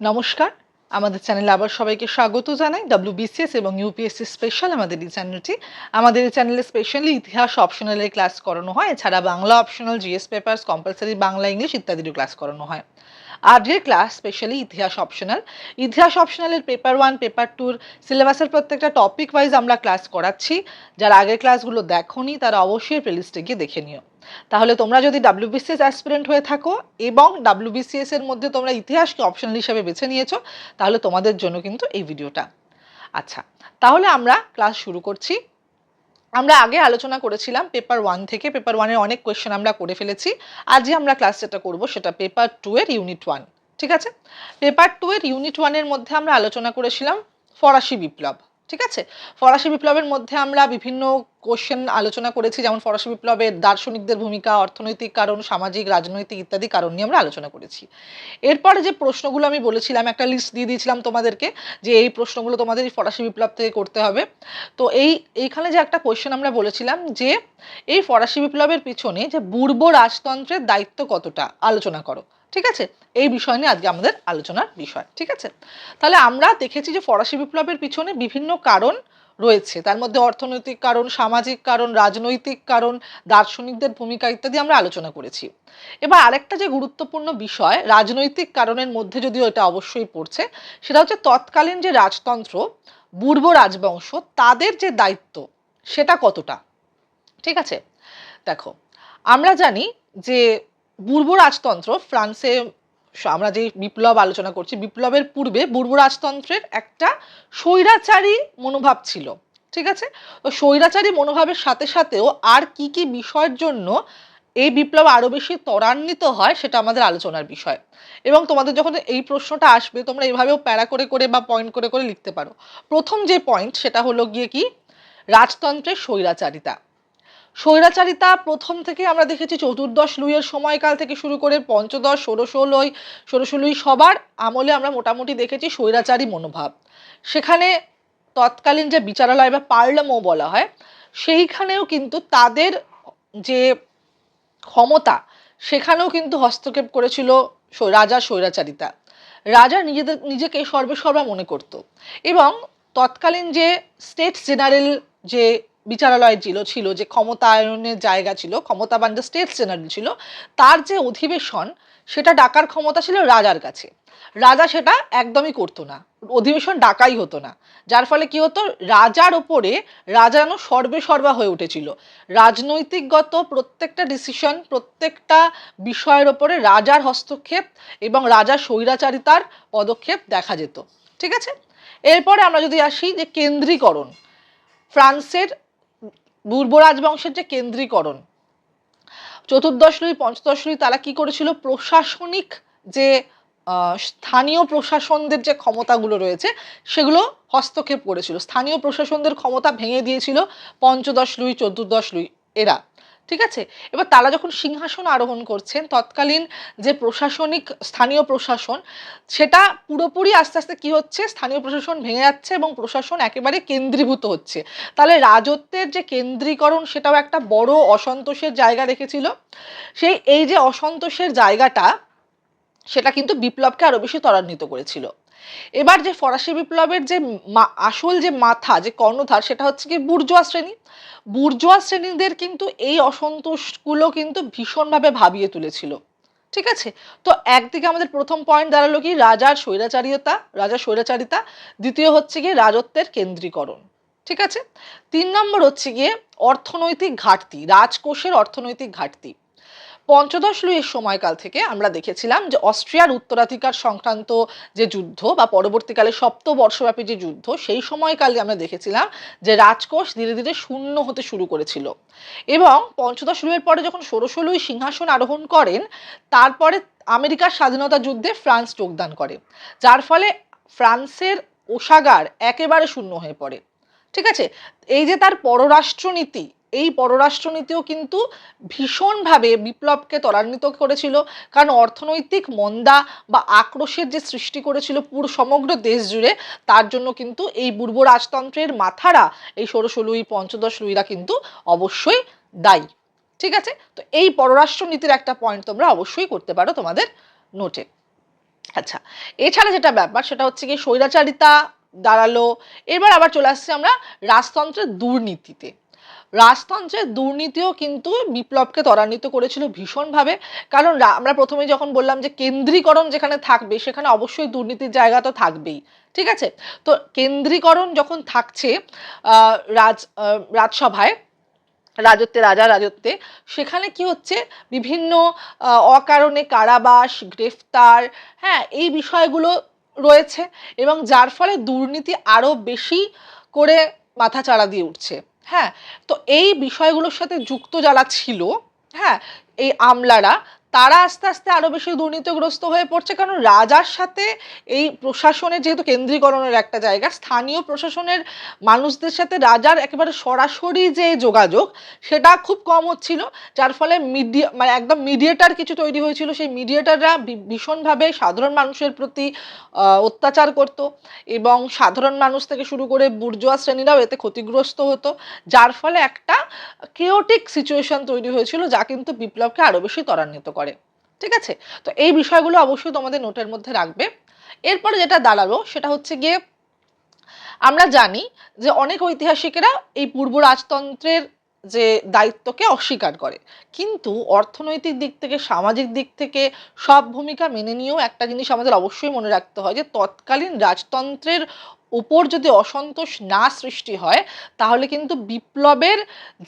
নমস্কার। আমাদের চ্যানেলে আবার সবাইকে স্বাগত জানাই। ডাব্লিউবিসিএস এবং ইউপিএসসি স্পেশাল আমাদের এই চ্যানেলটি। আমাদের এই চ্যানেলে স্পেশালি ইতিহাস অপশনালের ক্লাস করানো হয়। এছাড়া Bangla optional GS papers compulsory Bangla English ইত্যাদিরও class করানো হয়। আজকের ক্লাস স্পেশালি ইতিহাস অপশনাল ইতিহাস অপশনালের পেপার ওয়ান পেপার টুর সিলেবাসের প্রত্যেকটা টপিক ওয়াইজ আমরা ক্লাস করাচ্ছি। যারা আগের ক্লাসগুলো দেখোনি, তারা অবশ্যই প্লেলিস্টে গিয়ে দেখে নিও। তাহলে তোমরা যদি ডাব্লিউবিসিএস অ্যাসপিরেন্ট হয়ে থাকো এবং ডাব্লিউবিসিএস এর মধ্যে তোমরা ইতিহাসকে অপশনাল হিসেবে বেছে নিয়েছো, তাহলে তোমাদের জন্য কিন্তু এই ভিডিওটা আচ্ছা তাহলে আমরা ক্লাস শুরু করছি। আমরা আগে আলোচনা করেছিলাম পেপার ওয়ান থেকে পেপার ওয়ানের অনেক কোয়েশ্চেন আমরা করে ফেলেছি। আজই আমরা ক্লাস যেটা করব সেটা পেপার টু এর ইউনিট ওয়ান ঠিক আছে? পেপার টু এর ইউনিট ওয়ানের মধ্যে আমরা আলোচনা করেছিলাম ফরাসি বিপ্লব। ঠিক আছে? ফরাসি বিপ্লবের মধ্যে আমরা বিভিন্ন কোশ্চেন আলোচনা করেছি, যেমন ফরাসি বিপ্লবের দার্শনিকদের ভূমিকা, অর্থনৈতিক কারণ, সামাজিক, রাজনৈতিক ইত্যাদি কারণ নিয়ে আমরা আলোচনা করেছি। এরপরে যে প্রশ্নগুলো আমি বলেছিলাম, একটা লিস্ট দিয়ে দিয়েছিলাম তোমাদেরকে, যে এই প্রশ্নগুলো তোমাদের এই ফরাসি বিপ্লব থেকে করতে হবে। তো এই, এইখানে যে একটা কোশ্চেন আমরা বলেছিলাম, যে এই ফরাসি বিপ্লবের পিছনে যে বুর্ব রাজতন্ত্রের দায়িত্ব কতটা? আলোচনা করো। ঠিক আছে? এই বিষয় নিয়ে আজকে আমাদের আলোচনার বিষয়, ঠিক আছে? তাহলে আমরা দেখেছি যে ফরাসি বিপ্লবের পিছনে বিভিন্ন কারণ রয়েছে। তার মধ্যে অর্থনৈতিক কারণ, সামাজিক কারণ, রাজনৈতিক কারণ, দার্শনিকদের ভূমিকা ইত্যাদি আমরা আলোচনা করেছি। এবার আরেকটা যে গুরুত্বপূর্ণ বিষয়, রাজনৈতিক কারণের মধ্যে যদিও এটা অবশ্যই পড়ছে, সেটা হচ্ছে তৎকালীন যে রাজতন্ত্র পূর্ব রাজবংশ, তাদের যে দায়িত্ব, সেটা কতটা? ঠিক আছে? দেখো, আমরা জানি যে পূর্ব রাজতন্ত্র, ফ্রান্সে আমরা যে বিপ্লব আলোচনা করছি, বিপ্লবের পূর্বে পূর্ব রাজতন্ত্রের একটা স্বৈরাচারী মনোভাব ছিল, ঠিক আছে? তো স্বৈরাচারী মনোভাবের সাথে সাথেও আর কি কি বিষয়ের জন্য এই বিপ্লব আরও বেশি ত্বরান্বিত হয় সেটা আমাদের আলোচনার বিষয়। এবং তোমাদের যখন এই প্রশ্নটা আসবে, তোমরা এইভাবেও প্যারা করে করে বা পয়েন্ট করে করে লিখতে পারো। প্রথম যে পয়েন্ট সেটা হলো গিয়ে কি? রাজতন্ত্রের স্বৈরাচারিতা। স্বৈরাচারিতা প্রথম থেকে আমরা দেখেছি চতুর্দশ লুইয়ের সময়কাল থেকে শুরু করে পঞ্চদশ, ষোড়শ লই, ষোড়শ লুই সবার আমলে আমরা মোটামুটি দেখেছি স্বৈরাচারী মনোভাব। সেখানে তৎকালীন যে বিচারালয় বা পার্লামও বলা হয়, সেইখানেও কিন্তু তাদের যে ক্ষমতা, সেখানেও কিন্তু হস্তক্ষেপ করেছিল রাজা স্বৈরাচারিতা। রাজা নিজেদের, নিজেকে সর্বেসর্বা মনে করত। এবং তৎকালীন যে স্টেট জেনারেল যে বিচারালয় ছিল ছিল, যে ক্ষমতায়নের জায়গা ছিল, ক্ষমতাবান যে স্টেট জেনারেল ছিল, তার যে অধিবেশন, সেটা ডাকার ক্ষমতা ছিল রাজার কাছে। রাজা সেটা একদমই করতো না। অধিবেশন ডাকাই হতো না। যার ফলে কি হতো? রাজার ওপরে রাজা যেন সর্বে সর্বা হয়ে উঠেছিল। রাজনৈতিকগত প্রত্যেকটা ডিসিশন প্রত্যেকটা বিষয়ের ওপরে রাজার হস্তক্ষেপ এবং রাজার স্বৈরাচারিতার পদক্ষেপ দেখা যেত। ঠিক আছে? এরপরে আমরা যদি আসি যে কেন্দ্রীকরণ। ফ্রান্সের পূর্ব রাজবংশের যে কেন্দ্রীকরণ, চতুর্দশ লুই, পঞ্চদশ লুই তারা কি করেছিল? প্রশাসনিক যে স্থানীয় প্রশাসনদের যে ক্ষমতাগুলো রয়েছে, সেগুলো হস্তক্ষেপ করেছিল। স্থানীয় প্রশাসনদের ক্ষমতা ভেঙে দিয়েছিল পঞ্চদশ লুই, চতুর্দশ লুই, এরা। ঠিক আছে? এবার তারা যখন সিংহাসন আরোহণ করছেন, তৎকালীন যে প্রশাসনিক, স্থানীয় প্রশাসন, সেটা পুরোপুরি আস্তে আস্তে কি হচ্ছে? স্থানীয় প্রশাসন ভেঙে যাচ্ছে এবং প্রশাসন একেবারে কেন্দ্রীভূত হচ্ছে। তাহলে রাজত্বের যে কেন্দ্রীকরণ, সেটাও একটা বড় অসন্তোষের জায়গা রেখেছিল সেই, এই যে অসন্তোষের জায়গাটা, সেটা কিন্তু বিপ্লবকে আরও বেশি ত্বরান্বিত করেছিল। এবার যে ফরাসি বিপ্লবের যে আসল যে মাথা, যে কর্ণধার, সেটা হচ্ছে কি বুর্জোয়া শ্রেণি। বুর্জোয়া শ্রেণীদের কিন্তু এই অসন্তোষগুলো কিন্তু ভীষণভাবে ভাবিয়ে তুলেছিল। ঠিক আছে? তো একদিকে আমাদের প্রথম পয়েন্ট দাঁড়াল কি রাজার স্বৈরাচারিতা রাজার স্বৈরাচারিতা, দ্বিতীয় হচ্ছে গিয়ে রাজত্বের কেন্দ্রীকরণ। ঠিক আছে? তিন নম্বর হচ্ছে গিয়ে অর্থনৈতিক ঘাটতি, রাজকোষের অর্থনৈতিক ঘাটতি। পঞ্চদশ লুইয়ের সময়কাল থেকে আমরা দেখেছিলাম যে অস্ট্রিয়ার উত্তরাধিকার সংক্রান্ত যে যুদ্ধ বা পরবর্তীকালে সপ্তবর্ষব্যাপী যে যুদ্ধ, সেই সময়কালে আমরা দেখেছিলাম যে রাজকোষ ধীরে ধীরে শূন্য হতে শুরু করেছিল। এবং পঞ্চদশ লুইয়ের পরে যখন ষোড়শ লুই সিংহাসন আরোহণ করেন, তারপরে আমেরিকার স্বাধীনতা যুদ্ধে ফ্রান্স যোগদান করে, যার ফলে ফ্রান্সের ওষাগার একেবারে শূন্য হয়ে পড়ে। ঠিক আছে? এই যে তার পররাষ্ট্রনীতি এই পররাষ্ট্রনীতিও কিন্তু ভীষণভাবে বিপ্লবকে ত্বরান্বিত করেছিল। কারণ অর্থনৈতিক মন্দা বা আক্রোশের যে সৃষ্টি করেছিল পুরো সমগ্র দেশ জুড়ে, তার জন্য কিন্তু এই পূর্ব রাজতন্ত্রের মাথারা, এই ষোড়শ লুই, পঞ্চদশ লুইরা কিন্তু অবশ্যই দায়ী। ঠিক আছে? তো এই পররাষ্ট্রনীতির একটা পয়েন্ট তোমরা অবশ্যই করতে পারো তোমাদের নোটে আচ্ছা এছাড়া যেটা ব্যাপার, সেটা হচ্ছে কি স্বৈরাচারিতা দাঁড়াল। এবার আবার চলে আসছে আমরা রাজতন্ত্রের দুর্নীতিতে। রাজতন্ত্রের দুর্নীতিও কিন্তু বিপ্লবকে ত্বরান্বিত করেছিল ভীষণভাবে। কারণ আমরা প্রথমে যখন বললাম যে কেন্দ্রীকরণ যেখানে থাকবে, সেখানে অবশ্যই দুর্নীতির জায়গা তো থাকবেই। ঠিক আছে? তো কেন্দ্রীকরণ যখন থাকছে রাজ রাজসভায়, রাজত্বে, রাজা রাজত্বে, সেখানে কি হচ্ছে? বিভিন্ন অকারণে কারাবাস, গ্রেফতার হ্যাঁ এই বিষয়গুলো রয়েছে এবং যার ফলে দুর্নীতি আরও বেশি করে মাথাচাড়া দিয়ে উঠছে। হ্যাঁ তো এই বিষয়গুলোর সাথে যুক্ত যারা ছিল হ্যাঁ এই আমলারা তারা আস্তে আস্তে আরও বেশি দুর্নীতিগ্রস্ত হয়ে পড়ছে, কারণ রাজার সাথে এই প্রশাসনের যেহেতু কেন্দ্রীকরণের একটা জায়গা, স্থানীয় প্রশাসনের মানুষদের সাথে রাজার একেবারে সরাসরি যে যোগাযোগ, সেটা খুব কম হচ্ছিল, যার ফলে মিডিয়া মানে একদম মিডিয়েটার কিছু তৈরি হয়েছিল, সেই মিডিয়েটাররা ভীষণভাবে সাধারণ মানুষের প্রতি অত্যাচার করত এবং সাধারণ মানুষ থেকে শুরু করে বুর্জোয়া শ্রেণীরাও এতে ক্ষতিগ্রস্ত হতো, যার ফলে একটা কেওটিক সিচুয়েশন তৈরি হয়েছিল, যা কিন্তু বিপ্লবকে আরও বেশি ত্বরান্বিত করে। ঠিক আছে? তো এই বিষয়গুলো অবশ্যই তোমাদের নোটের মধ্যে রাখবে। এরপরে যেটা দাঁড়াল সেটা হচ্ছে গিয়ে, আমরা জানি যে অনেক ঐতিহাসিকেরা এই পূর্ব রাজতন্ত্রের যে দায়িত্বকে অস্বীকার করে। কিন্তু অর্থনৈতিক দিক থেকে, সামাজিক দিক থেকে সব ভূমিকা মেনে নিয়েও একটা জিনিস আমাদের অবশ্যই মনে রাখতে হয় যে তৎকালীন রাজতন্ত্রের উপর যদি অসন্তোষ না সৃষ্টি হয়, তাহলে কিন্তু বিপ্লবের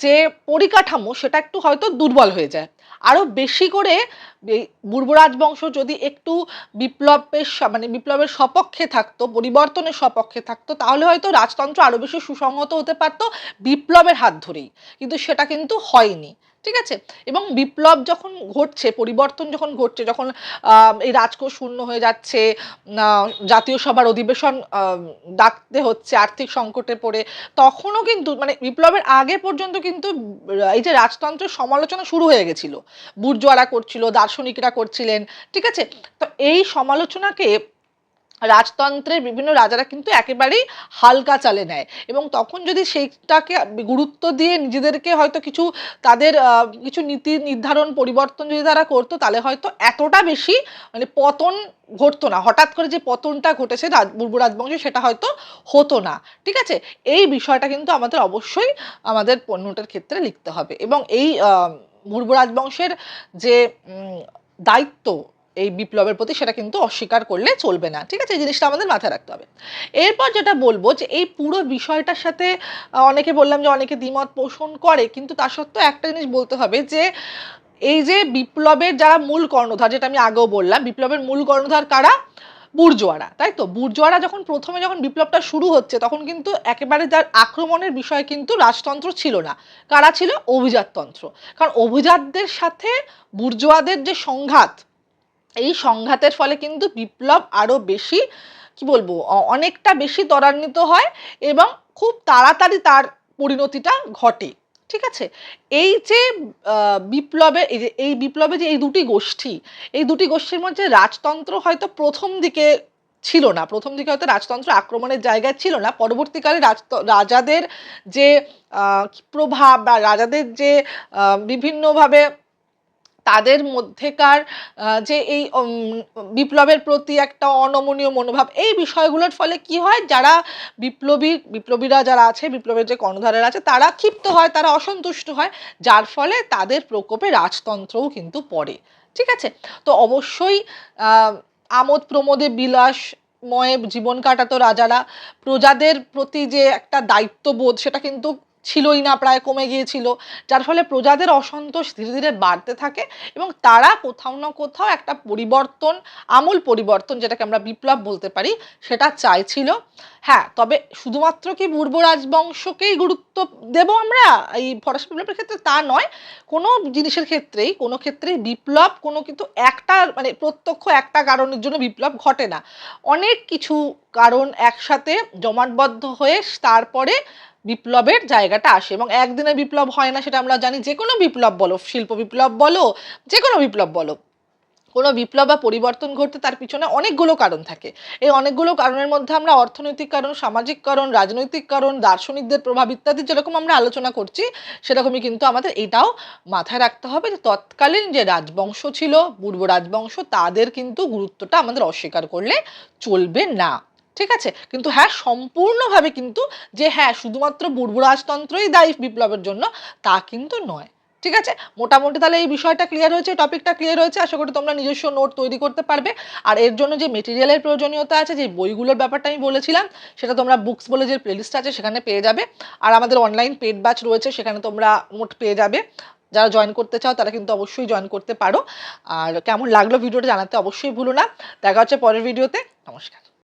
যে পরিকাঠামো, সেটা একটু হয়তো দুর্বল হয়ে যায়। আরও বেশি করে এই পূর্ব রাজবংশ যদি একটু বিপ্লবের মানে বিপ্লবের সপক্ষে থাকতো, পরিবর্তনের সপক্ষে থাকতো, তাহলে হয়তো রাজতন্ত্র আরও বেশি সুসংহত হতে পারতো বিপ্লবের হাত ধরেই। কিন্তু সেটা কিন্তু হয়নি। ঠিক আছে? এবং বিপ্লব যখন ঘটছে, পরিবর্তন যখন ঘটছে, যখন এই রাজকোষ শূন্য হয়ে যাচ্ছে জাতীয় সভার অধিবেশন ডাকতে হচ্ছে, আর্থিক সংকটে পড়ে, তখনও কিন্তু মানে বিপ্লবের আগে পর্যন্ত কিন্তু এই যে রাজতন্ত্রের সমালোচনা শুরু হয়ে গেছিল। বুর্জোয়ারা করছিল, দার্শনিকরা করছিলেন, ঠিক আছে? তো এই সমালোচনাকে রাজতন্ত্রের বিভিন্ন রাজারা কিন্তু একেবারেই হালকা চালে নেয়। এবং তখন যদি সেইটাকে গুরুত্ব দিয়ে নিজেদেরকে হয়তো কিছু তাদের কিছু নীতি নির্ধারণ, পরিবর্তন যদি তারা করতো, তাহলে হয়তো এতটা বেশি মানে পতন ঘটতো না। হঠাৎ করে যে পতনটা ঘটেছে পূর্ব রাজবংশে সেটা হয়তো হতো না। ঠিক আছে? এই বিষয়টা কিন্তু আমাদের অবশ্যই আমাদের পণ্যটার ক্ষেত্রে লিখতে হবে। এবং এই পূর্ব রাজবংশের যে দায়িত্ব এই বিপ্লবের প্রতি সেটা কিন্তু অস্বীকার করলে চলবে না। ঠিক আছে? এই জিনিসটা আমাদের মাথায় রাখতে হবে। এরপর যেটা বলব যে এই পুরো বিষয়টার সাথে অনেকে বললাম যে অনেকে দ্বিমত পোষণ করে, কিন্তু তা সত্ত্বেও একটা জিনিস বলতে হবে যে, এই যে বিপ্লবের যারা মূল কর্ণধার, যেটা আমি আগেও বললাম, বিপ্লবের মূল কর্ণধার কারা? বুর্জোয়ারা। তাই তো? বুর্জোয়ারা যখন প্রথমে যখন বিপ্লবটা শুরু হচ্ছে, তখন কিন্তু একেবারে যার আক্রমণের বিষয় কিন্তু রাজতন্ত্র ছিল না। কারা ছিল? অভিজাততন্ত্র। কারণ অভিজাতদের সাথে বুর্জোয়াদের যে সংঘাত এই সংঘাতের ফলে কিন্তু বিপ্লব আরও বেশি, কি বলব অনেকটা বেশি ত্বরান্বিত হয় এবং খুব তাড়াতাড়ি তার পরিণতিটা ঘটে, ঠিক আছে? এই যে বিপ্লবে, এই যে, এই বিপ্লবে যে এই দুটি গোষ্ঠী, এই দুটি গোষ্ঠীর মধ্যে রাজতন্ত্র হয়তো প্রথম দিকে ছিল না, প্রথম দিকে হয়তো রাজতন্ত্র আক্রমণের জায়গায় ছিল না, পরবর্তীকালে রাজ রাজাদের যে প্রভাব বা রাজাদের যে বিভিন্নভাবে তাদের মধ্যেকার যে এই বিপ্লবের প্রতি একটা অনমনীয় মনোভাব, এই বিষয়গুলোর ফলে কি হয়? যারা বিপ্লবী, বিপ্লবীরা যারা আছে, বিপ্লবের যে কর্ণধারেরা আছে, তারা ক্ষিপ্ত হয়, তারা অসন্তুষ্ট হয়, যার ফলে তাদের প্রকোপে রাজতন্ত্রও কিন্তু পড়ে। ঠিক আছে? তো অবশ্যই আমোদ প্রমোদে বিলাস ময়ে জীবন কাটাতো রাজারা। প্রজাদের প্রতি যে একটা দায়িত্ববোধ, সেটা কিন্তু ছিলই না, প্রায় কমে গিয়েছিল। যার ফলে প্রজাদের অসন্তোষ ধীরে ধীরে বাড়তে থাকে এবং তারা কোথাও না কোথাও একটা পরিবর্তন, আমূল পরিবর্তন যেটাকে আমরা বিপ্লব বলতে পারি, সেটা চাইছিল। হ্যাঁ তবে শুধুমাত্র কি পূর্ব রাজবংশকেই গুরুত্ব দেব আমরা? এই ফরাসি বিপ্লবের ক্ষেত্রে তা নয়। কোনো জিনিসের ক্ষেত্রেই, কোনো ক্ষেত্রেই বিপ্লব কোনো কিন্তু একটা মানে প্রত্যক্ষ একটা কারণের জন্য বিপ্লব ঘটে না। অনেক কিছু কারণ একসাথে জমাটবদ্ধ হয়ে তারপরে বিপ্লবের জায়গাটা আসে এবং একদিনে বিপ্লব হয় না, সেটা আমরা জানি। যে কোনো বিপ্লব বলো, শিল্প বিপ্লব বলো যে কোনো বিপ্লব বলো। কোনো বিপ্লব বা পরিবর্তন ঘটতে তার পিছনে অনেকগুলো কারণ থাকে। এই অনেকগুলো কারণের মধ্যে আমরা অর্থনৈতিক কারণ, সামাজিক কারণ, রাজনৈতিক কারণ, দার্শনিকদের প্রভাব ইত্যাদি যেরকম আমরা আলোচনা করছি, সেরকমই কিন্তু আমাদের এটাও মাথায় রাখতে হবে যে তৎকালীন যে রাজবংশ ছিল, পূর্ব রাজবংশ, তাদের কিন্তু গুরুত্বটা আমাদের অস্বীকার করলে চলবে না। ঠিক আছে? কিন্তু হ্যাঁ সম্পূর্ণভাবে কিন্তু যে হ্যাঁ শুধুমাত্র পূর্ব রাজতন্ত্রই দায়ী বিপ্লবের জন্য, তা কিন্তু নয়। ঠিক আছে? মোটামুটি তাহলে এই বিষয়টা ক্লিয়ার হয়েছে টপিকটা ক্লিয়ার হয়েছে, আশা করি তোমরা নিজস্ব নোট তৈরি করতে পারবে। আর এর জন্য যে মেটেরিয়ালের প্রয়োজনীয়তা আছে, যে বইগুলোর ব্যাপারটা আমি বলেছিলাম, সেটা তোমরা বুকস বলে যে প্লেলিস্ট আছে, সেখানে পেয়ে যাবে। আর আমাদের অনলাইন পেড ব্যাচ রয়েছে, সেখানে তোমরা নোট পেয়ে যাবে। যারা জয়েন করতে চাও, তারা কিন্তু অবশ্যই জয়েন করতে পারো। আর কেমন লাগল ভিডিওটা জানাতে অবশ্যই ভুলো না। দেখা হচ্ছে পরের ভিডিওতে নমস্কার।